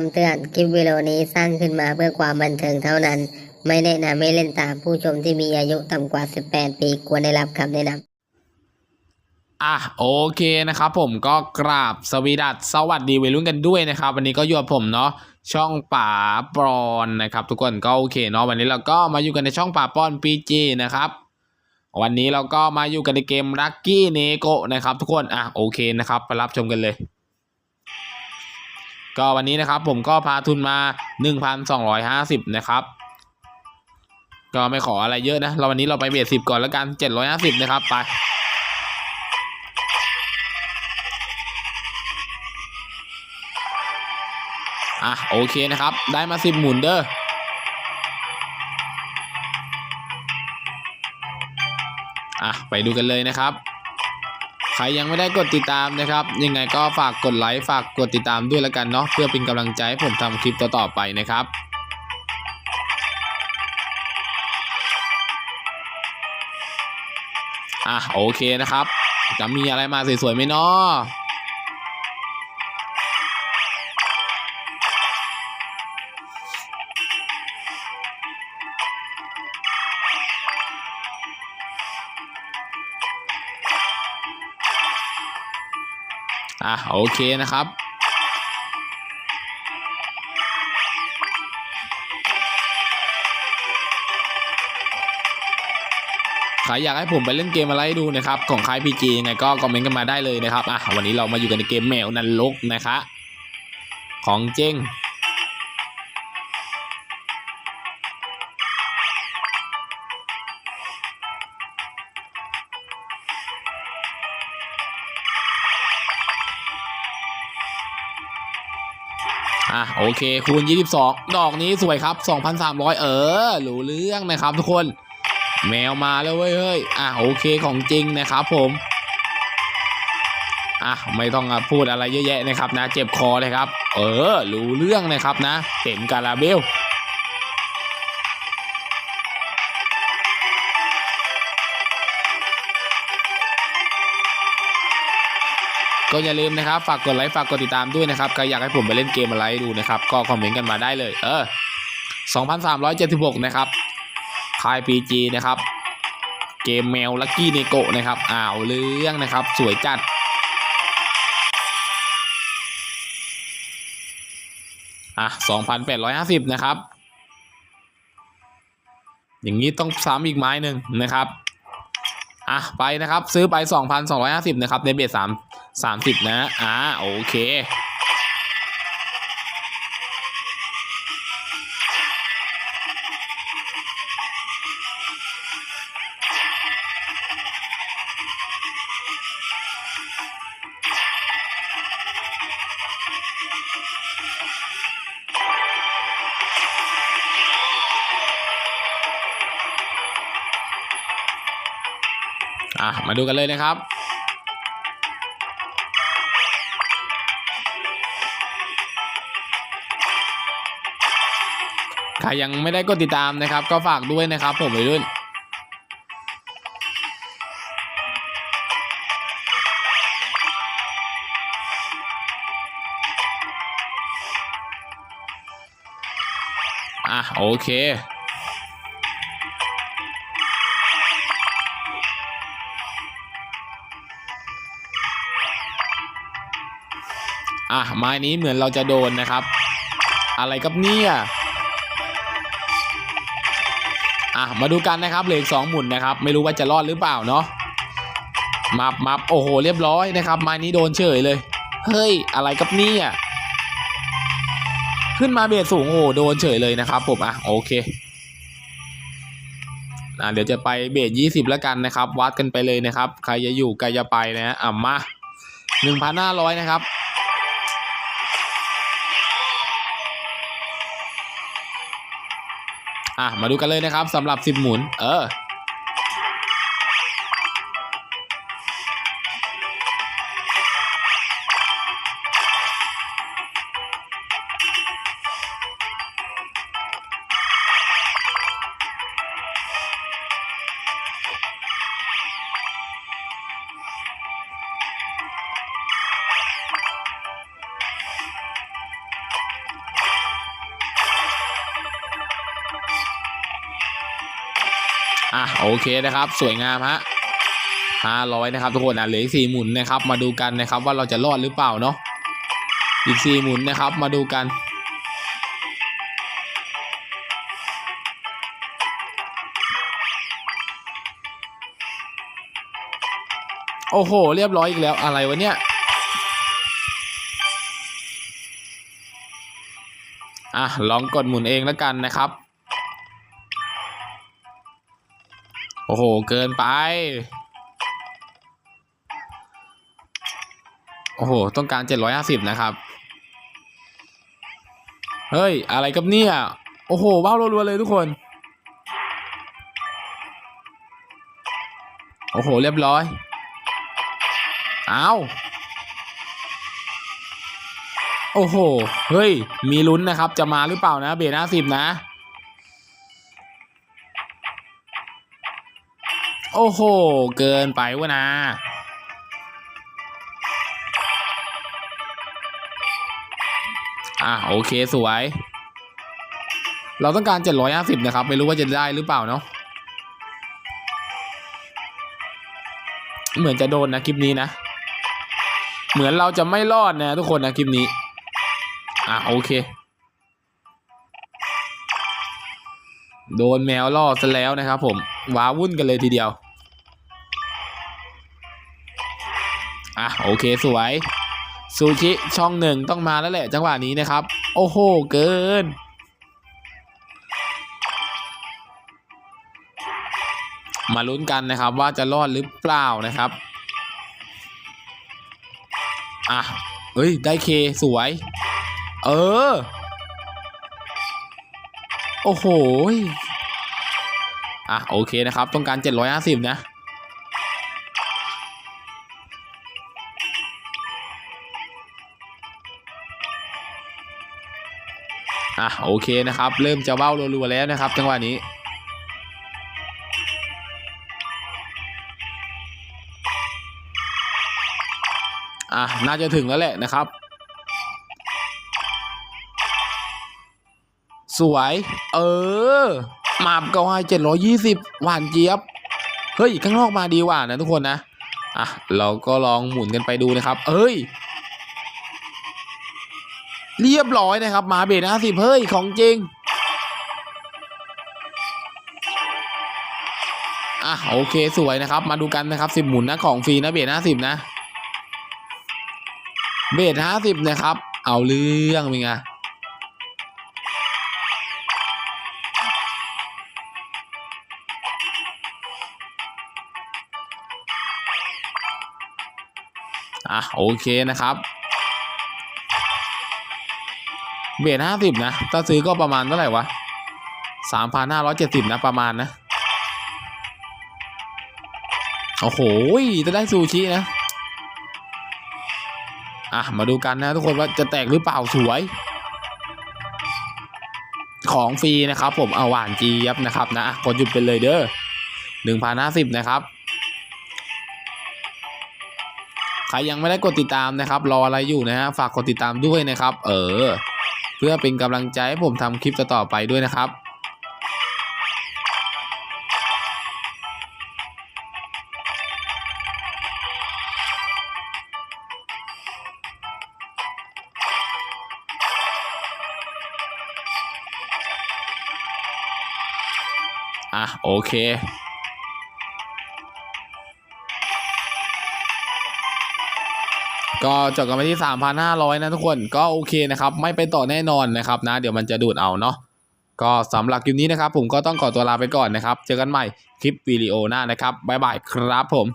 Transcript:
คำเตือน คลิปวิดีโอนี้สร้างขึ้นมาเพื่อความบันเทิงเท่านั้น ไม่แนะนำให้เล่นตามผู้ชมที่มีอายุต่ำกว่า 18 ปีควรได้รับคำแนะนำอะโอเคนะครับผมก็กราบสวีดัสสวัสดีวัยรุ่นกันด้วยนะครับ วันนี้ก็อยู่กับผมเนาะช่องป่าปอนนะครับ ทุกคนก็โอเคเนาะวันนี้เราก็มาอยู่กันในช่องป่าปอนปีจีนะครับวันนี้เราก็มาอยู่กันในเกมลั c กี้เนโกนะครับ ทุกคนอะโอเคนะครับไปรับชมกันเลย ก็วันนี้นะครับผมก็พาทุนมา 1,250 นะครับ ก็ไม่ขออะไรเยอะนะเราวันนี้เราไปเบียดสิบก่อนแล้วกัน 750 นะครับไปอะโอเคนะครับ ได้มาสิบหมุนเด้ออะไปดูกันเลยนะครับ ครยังไม่ได้กดติดตามนะครับ ยังไงก็ฝากกดไลค์ฝากกดติดตามด้วยละกันเนาะเพื่อเป็นกำลังใจให้ผมทำคลิปต่อๆไปนะครับอะโอเคนะครับ จะมีอะไรมาสวยๆไหมเนาะ อะโอเคนะครับใครอยากให้ผมไปเล่นเกมอะไรดูนะครับ ของค่ายพีจียังไงก็คอมเมนต์กันมาได้เลยนะครับอะวันนี้เรามาอยู่กันในเกมแมวนันลกนะคะ ของเจ้ง อะโอเคคูณ 22 ดอกนี้สวยครับ 2,300 เออหรูเรื่องนะครับทุกคน แมวมาแล้วเว้ยเฮ้ยอะโอเคของจริงนะครับผมอะไม่ต้องพูดอะไรเยอะแยะนะครับนะ เจ็บคอเลยครับ เออรู้เรื่องนะครับนะ เต็มกาลาเบล ก็อย่าลืมนะครับ ฝากกดไลค์ฝากกดติดตามด้วยนะครับใครอยากให้ผมไปเล่นเกมอะไรดูนะครับ ก็คอมเมนต์กันมาได้เลย เออ 2,376 นะครับค่าย PG นะครับ เกมแมวลักกี้เนโกนะครับอ้าวเรื่องนะครับ สวยจัดอะ 2,850 นะครับ อย่างนี้ต้องซ้ำอีกไม้หนึ่งนะครับ อะ ไปนะครับ ซื้อไป 2,250 นะครับ ในเบส3 30นะ อ่า โอเค อะ มาดูกันเลยนะครับ ใครยังไม่ได้กดติดตามนะครับ ก็ฝากด้วยนะครับ ผมวัยรุ่นอะโอเคอะไม้นี้เหมือนเราจะโดนนะครับ อะไรกับเนี่ย อะมาดูกันนะครับเหลืออีกสองหมุนนะครับ ไม่รู้ว่าจะรอดหรือเปล่าเนาะมับมับโอ้โห เรียบร้อยนะครับ ไม้นี้โดนเฉยเลย เฮ้ย อะไรกับนี่ยขึ้นมาเบสสูงโอ้โโดนเฉยเลยนะครับผมอะโอเคอะเดี๋ยวจะไปเบสยี่สิบแล้วกันนะครับ วัดกันไปเลยนะครับ ใครจะอยู่ใครจะไปนะฮะอะมาหนึ่งพันห้าร้อยนะครับ อะมาดูกันเลยนะครับสำหรับ 10 หมุน เอออ อะโอเคนะครับ สวยงามฮะห้าร้อยนะครับทุกคนอะเหลืออีกสี่หมุนนะครับ มาดูกันนะครับว่าเราจะรอดหรือเปล่าเนาะอีกสี่หมุนนะครับ มาดูกันโอ้โห เรียบร้อยอีกแล้วอะไรวะเนี่ย อะ ลองกดหมุนเองแล้วกันนะครับ โอ้โห เกินไป โอ้โห ต้องการ750นะครับ เฮ้ย อะไรกับเนี่ย โอ้โห ว้าวรัวๆเลยทุกคน โอ้โห เรียบร้อย เอาโอ้โห เฮ้ย มีลุ้นนะครับ จะมาหรือเปล่านะ เบรห้าสิบนะ โอ้โห เกินไปวะนะ อะโอเคสวย เราต้องการ 750 นะครับ ไม่รู้ว่าจะได้หรือเปล่าเนาะ เหมือนจะโดนนะคลิปนี้นะ เหมือนเราจะไม่รอดนะทุกคนนะคลิปนี้ อะโอเค โดนแมวล่อซะแล้วนะครับผม ว้าวุ่นกันเลยทีเดียว อะโอเคสวยซูชิช่องหนึ่งต้องมาแล้วแหละจังหวะนี้นะครับ โอ้โหเกิน มาลุ้นกันนะครับว่าจะรอดหรือเปล่านะครับอะเฮ้ย ได้เคสวย เออ โอ้โหย อะโอเคนะครับ ต้องการ 750 นะ อะโอเคนะครับ เริ่มจะเบ้ารัวๆแล้วนะครับจังหวะนี้อะน่าจะถึงแล้วแหละนะครับ สวย เออ มาบก็ให้เจ็ดร้อยี่สิบหวานเจี๊ยบ เฮ้ย ข้างนอกมาดีกว่านะทุกคนนะ อะ เราก็ลองหมุนกันไปดูนะครับเอ้ย เรียบร้อยนะครับ มาเบรห้าสิบเฮ้ย ของจริง อะ โอเคสวยนะครับ มาดูกันนะครับสิบหมุนนะของฟรีนะเบรห้าสิบนะ เบสห้าสิบนะครับ เอาเรื่องเป็นไง อะโอเคนะครับเบสห้าสิบนะถ้าซื้อก็ประมาณเท่าไหร่วะสามพันห้าร้อยเจ็ดสิบนะประมาณนะ โอ้โห จะได้ซูชินะ อะ มาดูกันนะทุกคนว่าจะแตกหรือเปล่าสวย ของฟรีนะครับผมเอาหวานจียับนะครับนะอะกดหยุดไปเลยเด้อหนึ่งพันห้าสิบนะครับ ใครยังไม่ได้กดติดตามนะครับ รออะไรอยู่นะฮะฝากกดติดตามด้วยนะครับ เออ เพื่อเป็นกำลังใจให้ผมทำคลิปต่อๆไปด้วยนะครับอะโอเค ก็จบกันไปที่ 3,500 นะทุกคนก็โอเคนะครับ ไม่ไปต่อแน่นอนนะครับนะ เดี๋ยวมันจะดูดเอาเนาะก็สำหรับคลิปนี้นะครับ ผมก็ต้องขอตัวลาไปก่อนนะครับ เจอกันใหม่คลิปวิดีโอหน้านะครับบ๊ายบายครับผม